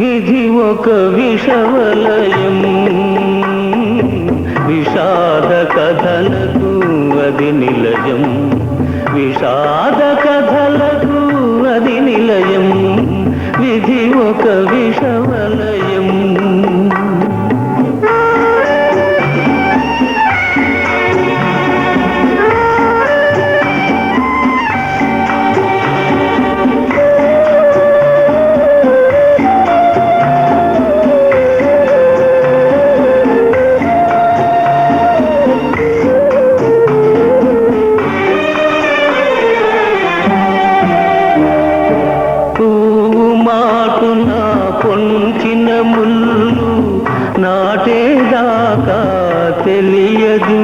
విధి ఒక విషవలయం. విధి మాటున పొంచిన ముళ్ళు నాటేదాకా తెలియదు.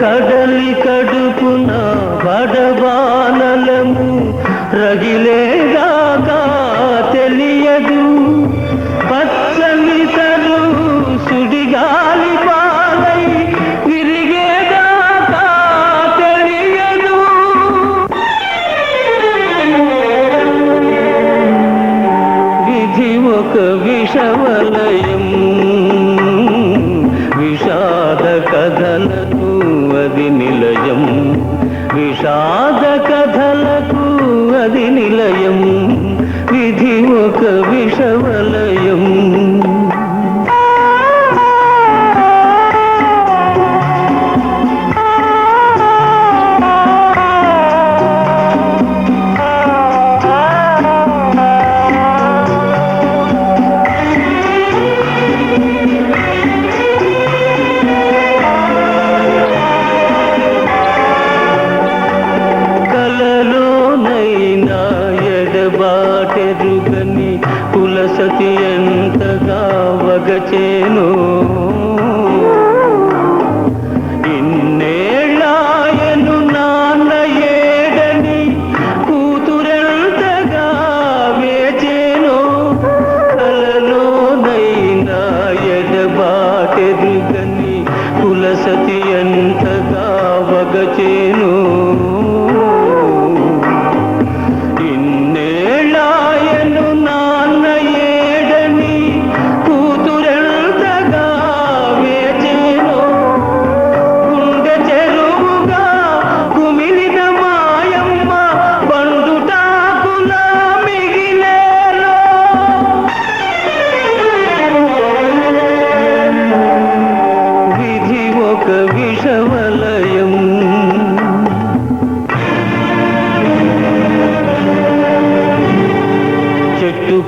కడలి కడుపున బడబానలము రగిలేదా? విధి ఒక విషవలయం. విషాద కథలకు అది నిలయం. విషాద ఎడబాటెరుగని కులసతి ఎంతగా వగచేను? ఇన్నేళ్ళాయను నాన్న ఏడని కూతురెంతగా వేచేను? కలలోనైనా ఎడబాటెరుగని కులసతి ఎంతగా వగచేను?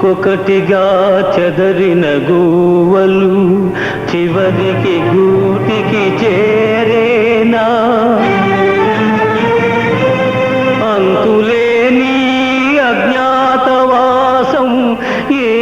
ఒక్కొక్కటిగా చెదరిన గూవలు చివరికి గూటికి చేరేనా? అంతులేని అజ్ఞాతవాసం ఏ